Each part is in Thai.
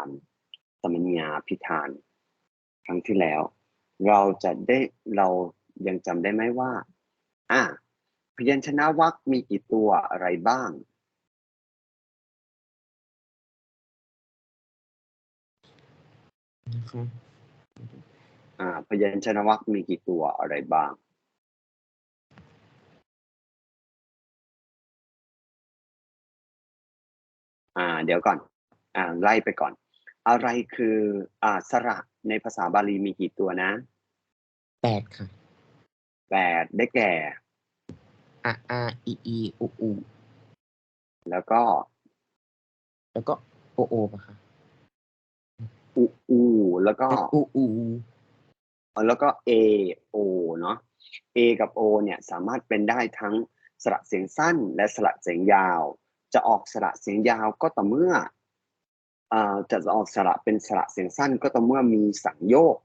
านสมัญญาพิธาน ครั้งที่แล้ว เราจะได้เรายังจำได้ไหมว่า อะพยัญชนะวรรคมีกี่ตัวอะไรบ้างครับอ่า พยัญชนะวรรคมีกี่ตัวอะไรบ้าง อ่า เดี๋ยวก่อน อ่า ไล่ไปก่อน อะไรคืออ่าสระในภาษาบาลีมีกี่ตัวนะแปดค่ะแปดได้แก่อะอาอีอีอูอูแล้วก็ แล้วก็โอโอปะคะอูอูแล้วก็อูอูแล้วก็ A O เนาะ A กับ O เนี่ยสามารถเป็นได้ทั้งสระเสียงสั้นและสระเสียงยาว จะออกสระเสียงยาวก็ต่อเมื่ออ่า จะออกสระเป็นสระเสียงสั้นก็ต่อเมื่อมีสังโยก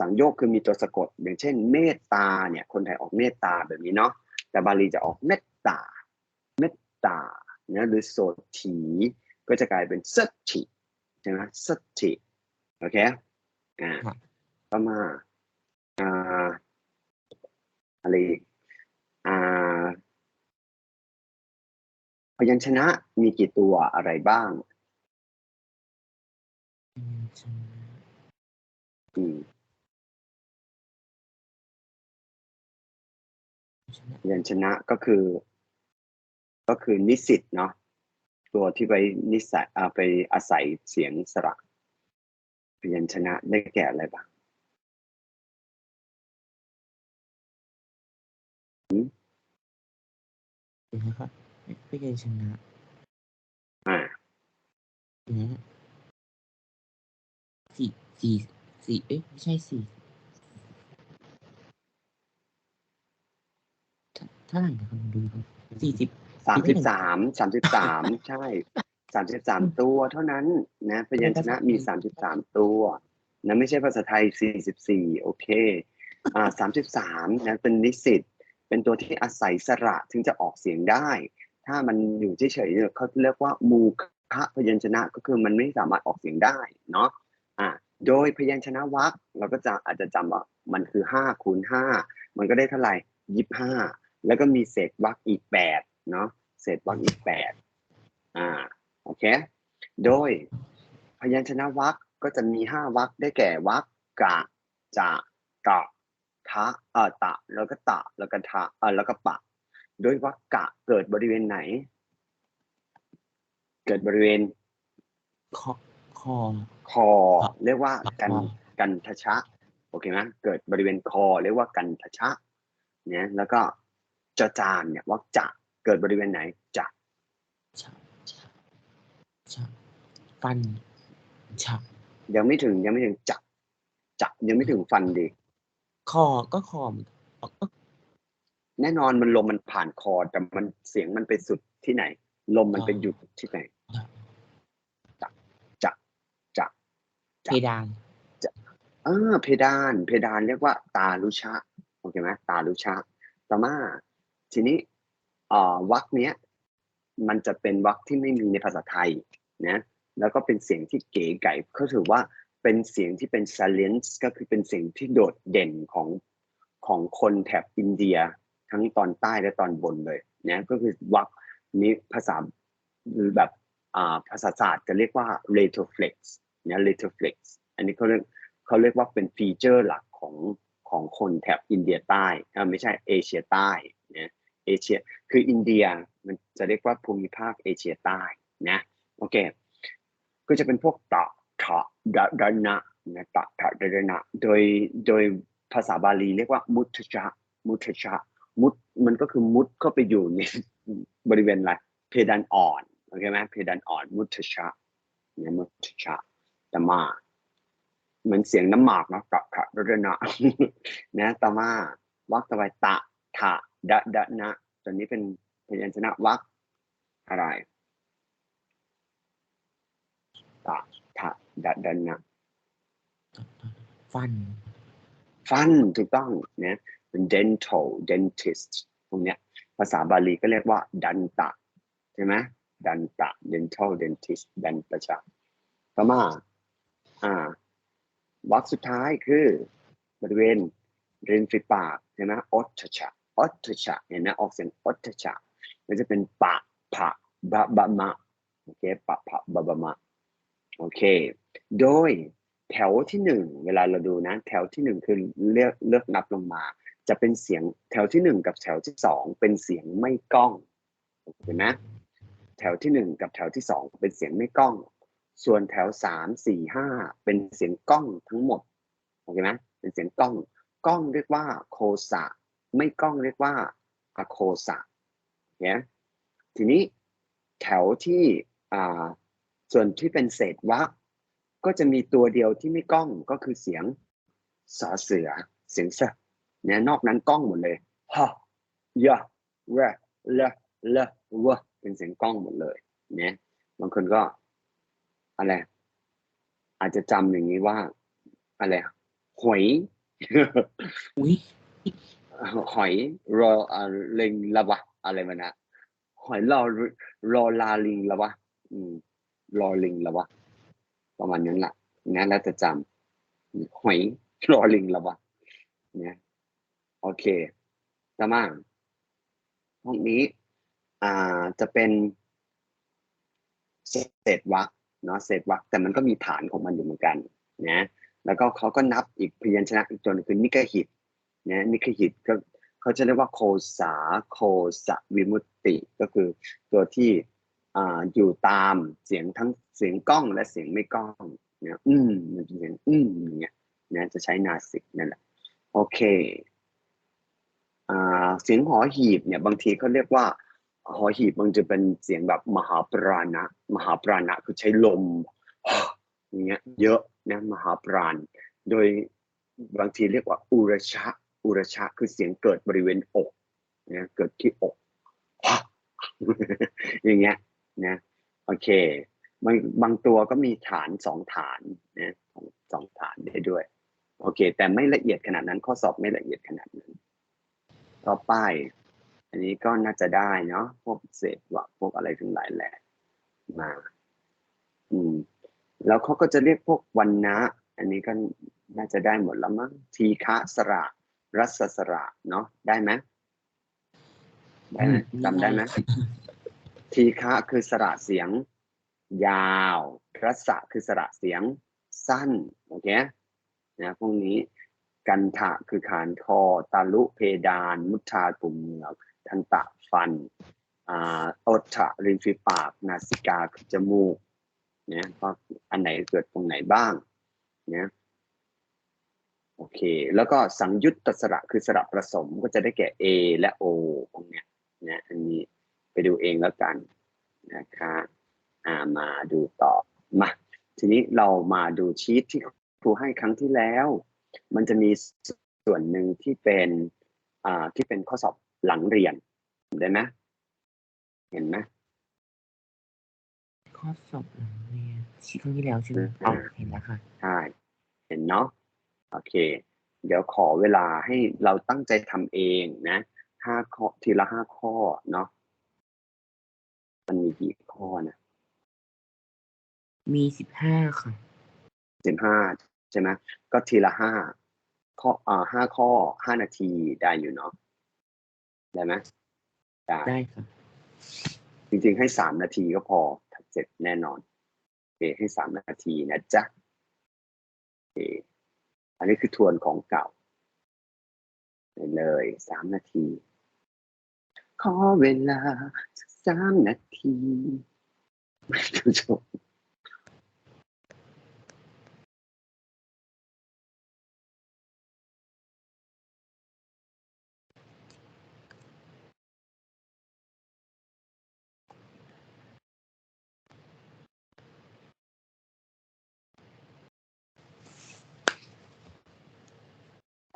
สังโยกคือมีตัวสะกด อย่างเช่น เมตตาเนี่ยคนไทยออกเมตตาแบบนี้เนาะแต่บาลีจะออกเมตตาเมตตาเนี่ยหรือโสถีก็จะกลายเป็นสัตถิใช่ไหมสัตถิโอเคอ่าต่อมาอ่าอะไรอีกอ่าพยัญชนะมีกี่ตัวอะไรบ้างอืม ใช่ไหมอืมใช่ไหมพยัญชนะก็คือ ก็คือนิสิตเนาะตัวที่ไปนิสัยอ่าไปอาศัยเสียงสระพยัญชนะได้แก่อะไรบ้างนะครับไม่เคยชนะ อ่านะฮะ สี่สี่สี่เอ๊ะไม่ใช่สี่เท่าเท่าไหร่นะครับดูครับสี่สิบสามสิบสามสามสิบสามใช่สามสิบสามตัวเท่านั้นนะพยัญชนะมีสามสิบสามตัวนะไม่ใช่ภาษาไทยสี่สิบสี่โอเคอ่าสามสิบสามนะเป็นนิสิตเป็นตัวที่อาศัยสระถึงจะออกเสียงได้ ถ้ามันอยู่เฉยๆเนี่ยเขาเรียกว่ามูคะพยัญชนะก็คือมันไม่สามารถออกเสียงได้เนาะอ่า โดยพยัญชนะวรรคเราก็จะอาจจะจำว่ามันคือห้าคูณห้ามันก็ได้เท่าไหร่ยี่ห้าแล้วก็มีเศษวรรคอีกแปดเนาะเศษวรรคอีกแปดอ่าโอเคโดยพยัญชนะวรรคก็จะมีห้าวรรคได้แก่วรรคกะจะตะทะเอ่อตะ แล้วก็ตะแล้วก็ทะเอ่อแล้วก็ปะ โดยวรรคกะเกิดบริเวณไหน เกิดบริเวณคอคอ คอครับเรียกว่ากันครับกันทชะโอเคไหมเกิดบริเวณคอ เรียกว่ากันทชะเนี่ยแล้วก็จอจานเนี่ยวรรคจะเกิดบริเวณไหนจะชะชะชะฟันชะยังไม่ถึงยังไม่ถึงจะจะยังไม่ถึงฟันดีคอก็คอเหมือนกันก็แน่นอนมันลมมันผ่านคอแต่มันเสียงมันไปสุดที่ไหน ลมมันไปหยุดที่ไหน จะจะจะ เพดานเออเพดาน เพดานเรียกว่าตาลุชะโอเคไหมตาลุชะต่อมาทีนี้เอ่อวรรคเนี้ยมันจะเป็นวรรคที่ไม่มีในภาษาไทยนะแล้วก็เป็นเสียงที่เก๋ไก่เขาถือว่าเป็นเสียงที่เป็น silence ก็คือเป็นเสียงที่โดดเด่นของของคนแถบอินเดีย ทั้งตอนใต้และตอนบนเลยนะก็คือวรรคนี้ภาษาหรือแบบอ่าภาษาศาสตร์จะเรียกว่า retroflex นะ retroflex อันนี้เขาเรียกเขาเรียกว่าเป็นฟีเจอร์หลักของของคนแถบอินเดียใต้ไม่ใช่เอเชียใต้นะเอเชียคืออินเดียมันจะเรียกว่าภูมิภาคเอเชียใต้นะโอเคก็จะเป็นพวกตะถะดะดะนะนะตะถะดะดะนะโดยโดยภาษาบาลีเรียกว่ามุทชะมุทชะมุดมันก็คือมุดเข้าไปอยู่ในบริเวณอะไรเพดานอ่อนโอเคไหมเพดานอ่อนมุทชะเนี่ยมุทชะ ตมา เหมือนเสียงน้ำหมากเนาะตะถะดะดนะนะตมาวักต่อไปตะถะดะดะนะตัวนี้เป็นพยัญชนะวักอะไรตะทะดะดันะฟัน ฟันถูกต้องเนี่ยเป็น dental dentist พวกเนี้ยภาษาบาลีก็เรียกว่า ดันตะใช่ไหมดันตะ dental dentist ดันตะชะต่อมา อ่าวรรคสุดท้ายคือบริเวณริมฝีปากใช่ไหมออตชะออตชะเห็นไหมออกเสียงออตชะมันจะเป็นปะผะบะบะมะโอเคปะผะบะบะมะโอเค โดยแถวที่หนึ่งเวลาเราดูนะ แถวที่หนึ่งคือเลือกเลือกนับลงมา จะเป็นเสียงแถวที่หนึ่งกับแถวที่สองเป็นเสียงไม่ก้องเห็นไหมแถวที่หนึ่งกับแถวที่สองเป็นเสียงไม่ก้อง ส่วนแถวสามสี่ห้าเป็นเสียงกล้องทั้งหมดโอเคไหมเป็นเสียงกล้องกล้องเรียกว่าโคสะ ไม่กล้องเรียกว่าอะโคสะเนี่ยทีนี้แถวที่อ่าส่วนที่เป็นเศษวรรคก็จะมีตัวเดียวที่ไม่กล้องก็คือเสียงสอเสือเสียงเสะเนี่ยนอกนั้นกล้องหมดเลยฮะยะเระละละวะเป็นเสียงกล้องหมดเลยเนี่ยบางคนก็ อะไร อาจจะจำอย่างนี้ว่า อะไรหอยอุ้ยหอยรออ่าลิงละวะอะไรมันนะหอยรอรอลาลิงละวะอืม รอลิงละวะประมาณนั้นแหละนะแล้วจะจำหอยรอลิงละวะเนี่ยโอเคต่อมาห้องนี้ อ่าจะเป็นเศษวรรค เนาะเศษวรรคแต่มันก็มีฐานของมันอยู่เหมือนกันนะแล้วก็เขาก็นับอีกพยัญชนะอีกตัวนึงคือนิกหิตนะนิกหิตก็เขาจะเรียกว่าโคสาโคสวิมุตติก็คือตัวที่อ่าอยู่ตามเสียงทั้งเสียงก้องและเสียงไม่ก้องเนี่ยอืมมันเป็นเสียงอืมอย่างเงี้ยนะจะใช้นาสิกนั่นแหละโอเคอ่าเสียงหอหีบเนี่ยบางทีเขาเรียกว่า หอหีบมันจะเป็นเสียงแบบมหาปราณะมหาปราณะคือใช้ลมอย่างเงี้ยเยอะนะมหาปราณ โดยบางทีเรียกว่าอุรชะอุรชะคือเสียงเกิดบริเวณอกนะเกิดที่อกอย่างเงี้ยนะโอเคบางบางตัวก็มีฐานสองฐานนะสองสองฐานได้ด้วย โอเค แต่ไม่ละเอียดขนาดนั้นข้อสอบไม่ละเอียดขนาดนั้น ต่อไป อันนี้ก็น่าจะได้เนาะพวกเศษวะพวกอะไรทั้งหลายแหละมา อืม แล้วเขาก็จะเรียกพวกวันนะอันนี้ก็น่าจะได้หมดแล้วมั้งทีฆะสระรัศสระเนาะได้ไหมได้ไหมจำได้ไหมทีฆะคือสระเสียง ยาวรัศะคือสระเสียงสั้นโอเคนะพวกนี้กันทะคือขานคอตาลุเพดาน มุทาตุ่มเหงือก ทันตะฟันอ่าโอทะริมฝีปากนาสิกาคือจมูกเนี่ยก็อันไหนเกิดตรงไหนบ้างเนี่ยโอเค แล้วก็สังยุตตสระคือสระผสมก็จะได้แก่ A และ O ตรงเนี้ยนะอันนี้ไปดูเองแล้วกันนะคะอ่ามาดูต่อมาทีนี้เรามาดูชีตที่ครูให้ครั้งที่แล้ว มันจะมีส่วนหนึ่งที่เป็นอ่าที่เป็นข้อสอบ หลังเรียนได้ไหมเห็นไหมข้อสอบหลังเรียนชี้ครั้งที่แล้วใช่ไหมอ๋อเห็นแล้วค่ะใช่เห็นเนาะโอเค เดี๋ยวขอเวลาให้เราตั้งใจทำเองนะห้าข้อทีละห้าข้อเนาะมันมีกี่ข้อนะมีสิบห้าค่ะสิบห้าใช่ไหมก็ทีละห้าข้ออ่าห้าข้อห้านาทีได้อยู่เนาะ ได้ไหมได้ได้ค่ะจริงๆให้สามนาทีก็พอถ้าเสร็จแน่นอนโอเคให้สามนาทีนะจ๊ะโอเคอันนี้คือทวนของเก่าไปเลยสามนาที ขอเวลาสักสามนาทีไม่รู้จบถ้า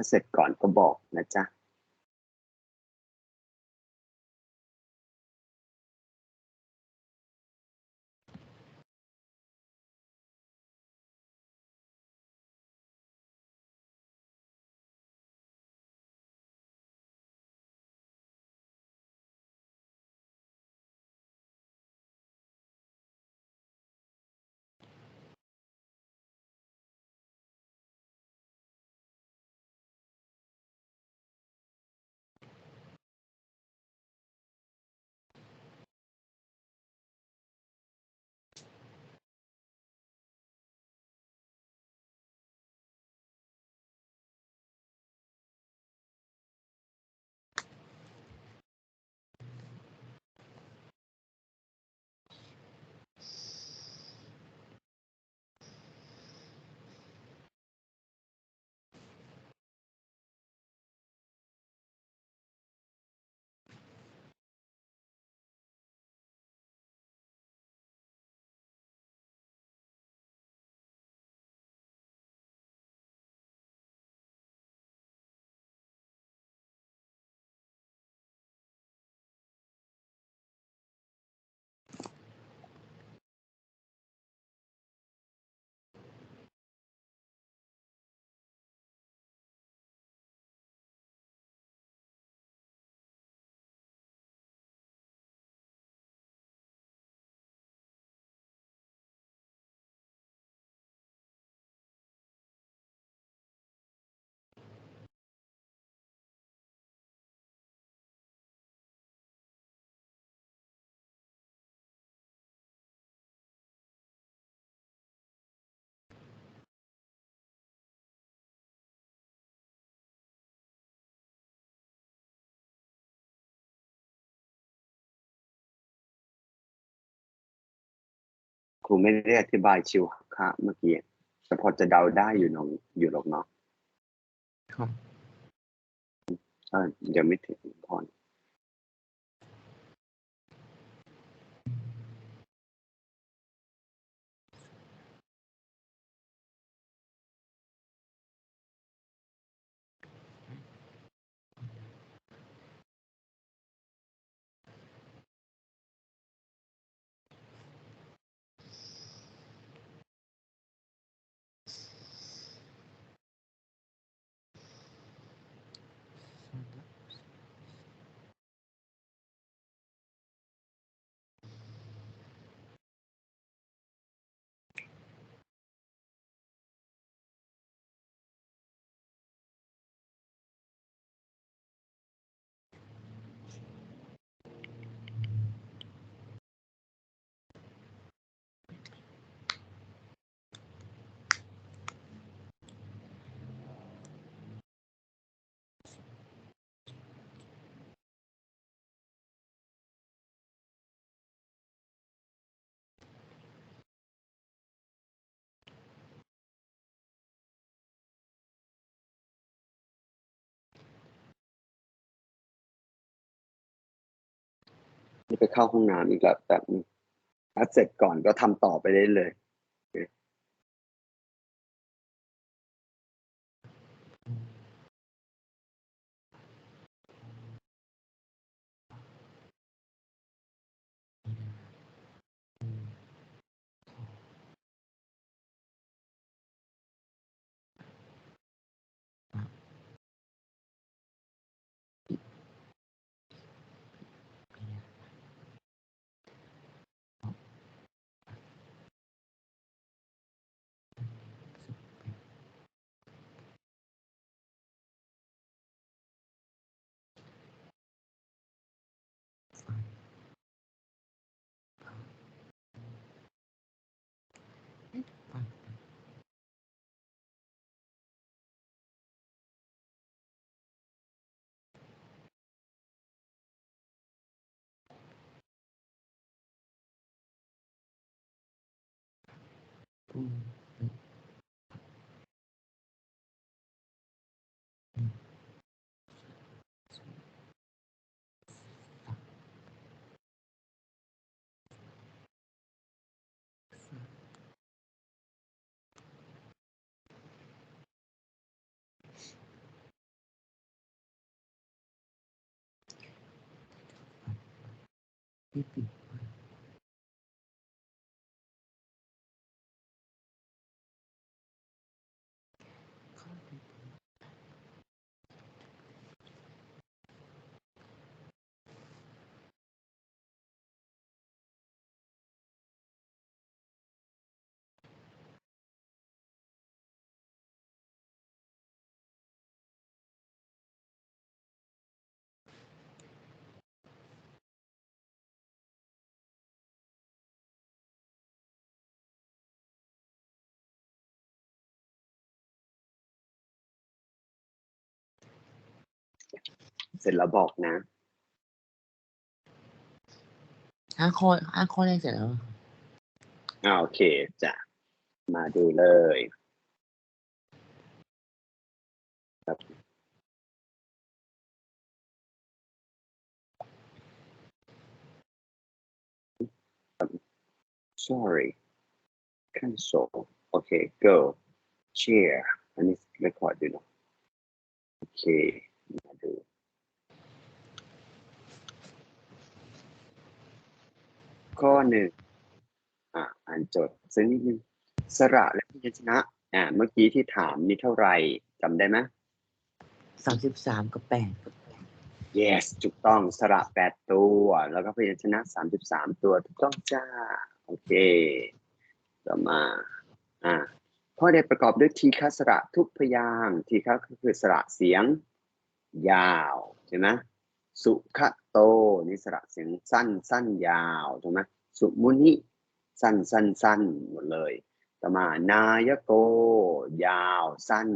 เสร็จก่อนก็บอกนะจ๊ะ ครูไม่ได้อธิบายชิวค่ะเมื่อกี้แต่พอจะเดาได้อยู่น้องอยู่หรอกเนาะครับเออยังไม่ถึงพรนี่ ไปเข้าห้องน้ำอีกแล้วแบบนี้ถ้าเสร็จก่อนก็ทำต่อไปได้เลย อืมพี่ปิด เสร็จแล้วบอกนะห้าข้อห้าข้อแรกเสร็จแล้วอ่าโอเคจ้ะมาดูเลยครับ sorry cancel โอเค go share อันนี้ record อยู่เนอะโอเคมาดู ข้อหนึ่งอะอ่านโจทย์สักนิดนึงสระและพยัญชนะอ่าเมื่อกี้ที่ถามมีเท่าไหร่จำได้ไหมสามสิบสามกับแปดกับ yes ถูกต้องสระแปดตัว แล้วก็พยัญชนะสามสิบสามตัวถูกต้องจ้า โอเค ต่อมาอ่าข้อใดประกอบด้วยทีฆสระทุกพยางค์ทีฆะก็คือสระเสียง ยาวใช่ไหม สุขโตนี่สระเสียงสั้นสั้นยาวถูกไหมสุมุนิสั้นสั้นสั้นหมดเลยต่อมานายโก ยาว สั้น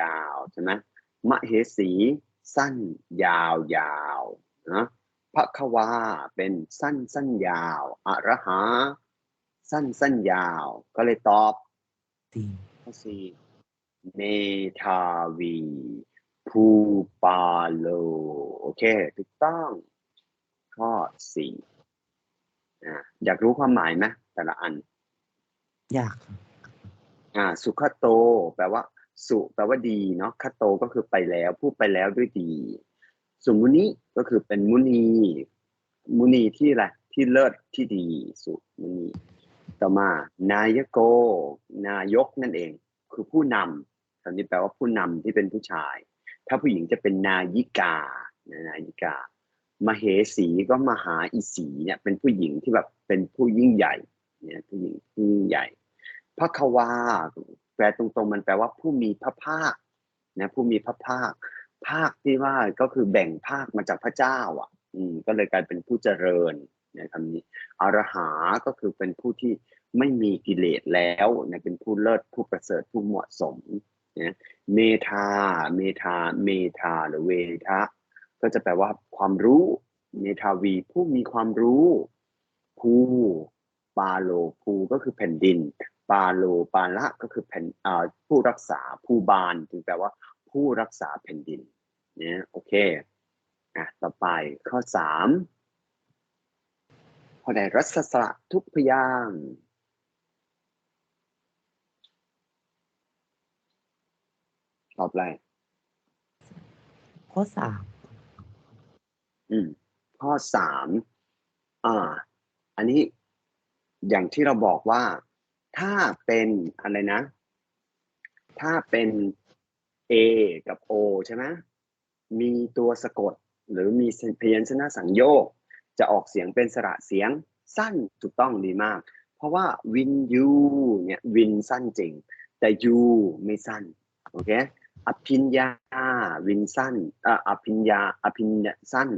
ยาวใช่ไหมมเหสี สั้น ยาว ยาวนะพระควาเป็นสั้นสั้นยาวอรหา สั้นสั้นยาว ก็เลยตอบตีข้อสี่เมทาวี ภูปาโล โอเค ถูกต้อง ข้อสี่อะอยากรู้ความหมายไหมแต่ละอัน อยากค่ะอ่า สุขโต แปลว่า สุแปลว่าดีเนาะคโตก็คือไปแล้วพูดไปแล้วด้วยดี สุมุนิก็คือเป็นมุนี มุนีที่อะไรที่เลิศที่ดี สุมุนีต่อมา นายโก นายกนั่นเอง คือผู้นำคำนี้แปลว่าผู้นำที่เป็นผู้ชาย ถ้าผู้หญิงจะเป็นนายิกานะนายิกา มเหสีก็มหาอิสีเนี่ย เป็นผู้หญิงที่แบบเป็นผู้ยิ่งใหญ่เนี่ยผู้หญิงที่ยิ่งใหญ่พระควาแปลตรงๆ มันแปลว่าผู้มีพระภาคนะผู้มีพระภาค ภาคที่ว่าก็คือแบ่งภาคมาจากพระเจ้า อะ อืมก็เลยกลายเป็นผู้เจริญในคำนี้อรหาก็คือเป็นผู้ที่ไม่มีกิเลสแล้วนะเป็นผู้เลิศผู้ประเสริฐผู้เหมาะสม นะเมธา เมธา เมธา หรือเวทะ ก็จะแปลว่าความรู้ เมธาวี ผู้มีความรู้ ภูปาโลภูก็คือแผ่นดิน ปาโลปาละก็คือแผ่นผู้รักษาภูบาลจึงแปลว่า ผู้รักษาแผ่นดินเนี่ยโอเคอะต่อไปข้อสามข้อใดรัศสระทุกพยาง ค์ตอบอะไรข้อสามอืม ข้อสามอ่า อันนี้อย่างที่เราบอกว่าถ้าเป็นอะไรนะ ถ้าเป็น A กับ O ใช่ไหมมีตัวสะกด หรือมีพยัญชนะสังโยก จะออกเสียงเป็นสระเสียงสั้นถูกต้องดีมาก เพราะว่าวินยูเนี่ยวินสั้นจริง แต่ยูไม่สั้น โอเค อภิญญาวินสั้นอ่อภิญญาอภิญญาสั้น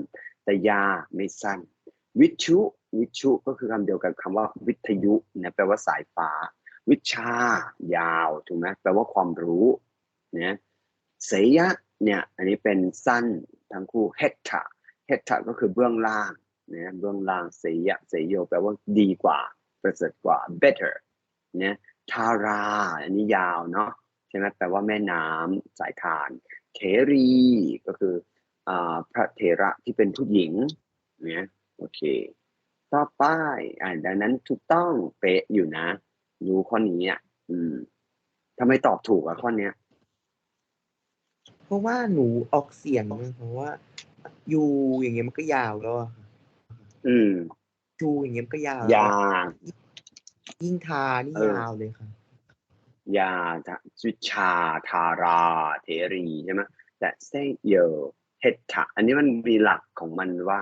แต่ยาไม่สั้น วิชุวิชุก็คือคำเดียวกับคำว่าวิทยุนะแปลว่าสายฟ้า วิชายาวถูกไหมแปลว่าความรู้เนะเสยะเนี่ยอันนี้เป็นสั้นทั้งคู่เฮต a เฮต a ก็คือเบื้องล่างนะเบื้องล่างเสยะเสยโยแปลว่าดีกว่าประเสริฐกว่า better เนี่ยทารา อันนี้ยาวเนาะ ช่ไหมแปลว่าแม่น้ำสายทานเทรีก็คืออ่าพระเถระที่เป็นผู้หญิงเนี่ยโอเคต่อไปอ่าดังนั้นถูกต้องเป๊ะอยู่นะรู้ข้อนี้อะอืมทำไมตอบถูกอะข้อเนี้ยเพราะว่าหนูออกเสียงนะเพราะว่ายูอย่างเงี้ยมันก็ยาวแล้วอะค่ะอืมจูอย่างเงี้ยมันก็ยาวยายิ่งทานี่เออยาวเลยค่ะ ยาจะวิชาทาราเทรีใช่ไหมแต่เซเยเฮตถะอันนี้มันมีหลักของมันว่า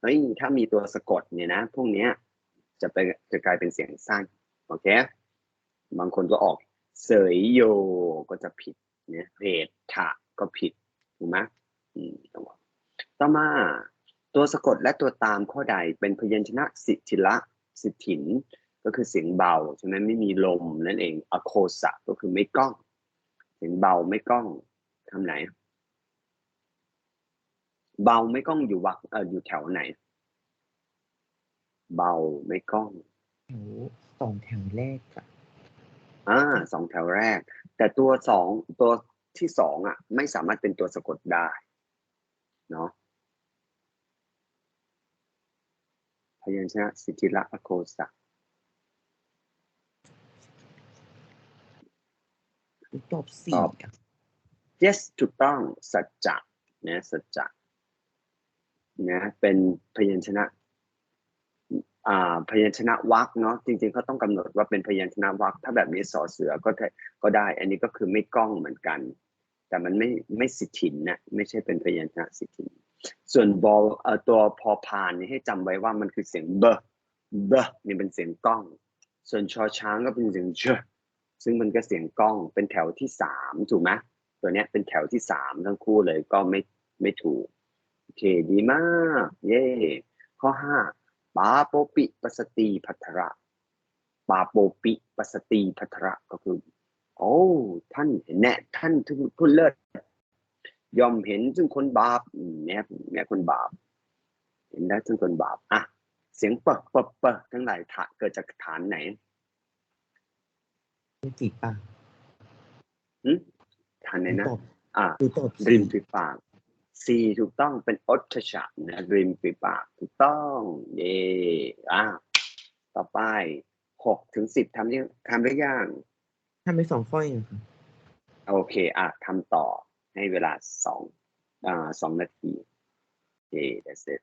เฮ้ยถ้ามีตัวสะกดเนี่ยนะพวกเนี้ยจะไปจะกลายเป็นเสียงสั้นโอเคบางคนก็ออกเสยโยก็จะผิดเนี่ยเหตถะก็ผิดถูกไหมอืมต้องบอกต่อมาตัวสะกดและตัวตามข้อใดเป็นพยัญชนะสิทธิละสิทธิน ก็คือเสียงเบาใช่ไหมไม่มีลมนั่นเองอโคสะก็คือไม่ก้อง เสียงเบาไม่ก้องคำไหน เบาไม่ก้องอยู่วักเอออยู่แถวไหน เบาไม่ก้องหนูสองแถวแรกอะอ่าสองแถวแรก แต่ตัวสองตัวที่สองอะ ไม่สามารถเป็นตัวสะกดได้เนาะพยัญชนะสิทธิละอโคสะ หนูตอบสี่ตอบอะ yes ถูกต้องสัจจะนะสัจจะนะเป็นพยัญชนะอ่าพยัญชนะวรรคเนาะจริงๆเขาต้องกำหนดว่าเป็นพยัญชนะวรรคถ้าแบบนี้สอเสือก็ได้ก็ได้ อันนี้ก็คือไม่ก้องเหมือนกัน แต่มันไม่ไม่สิทธินนะไม่ใช่เป็นพยัญชนะสิทธิน ส่วนบอเอ่อตัวพอพานนี่ให้จำไว้ว่ามันคือเสียงเบเบนี่เป็นเสียงก้อง ส่วนชอช้างก็เป็นเสียงเช ซึ่งมันก็เสียงกล้องเป็นแถวที่สามถูกไหมตัวเนี้ยเป็นแถวที่สามทั้งคู่เลยก็ไม่ไม่ถูกโอเคดีมาก เย่ข้อห้าปาโปปิปัสติพัทระปาโปปิปัสติพัทระก็คือ โอ้ท่านแน่ท่านทุผู้เลิศยอมเห็นซึ่งคนบาปเนี่ยเนี่ยคนบาป เห็นได้ซึ่งคนบาปอะเสียงเปะเปะเปะทั้งหลายฐาเกิดจากฐานไหน ฝีปากหืทันเลยนะ ตอบอ่าหนูตอบริมฝีปาก C ถูกต้องเป็นอ t ชชะนะริมฝีปากถูกต้อง เย่อ่าต่อไปหกถึงสิบทำยังทำได้ยังทำไปสองข้อเองค่ะโอเค อะทำต่อให้เวลาสองอ่าสองนาที โอเค that's it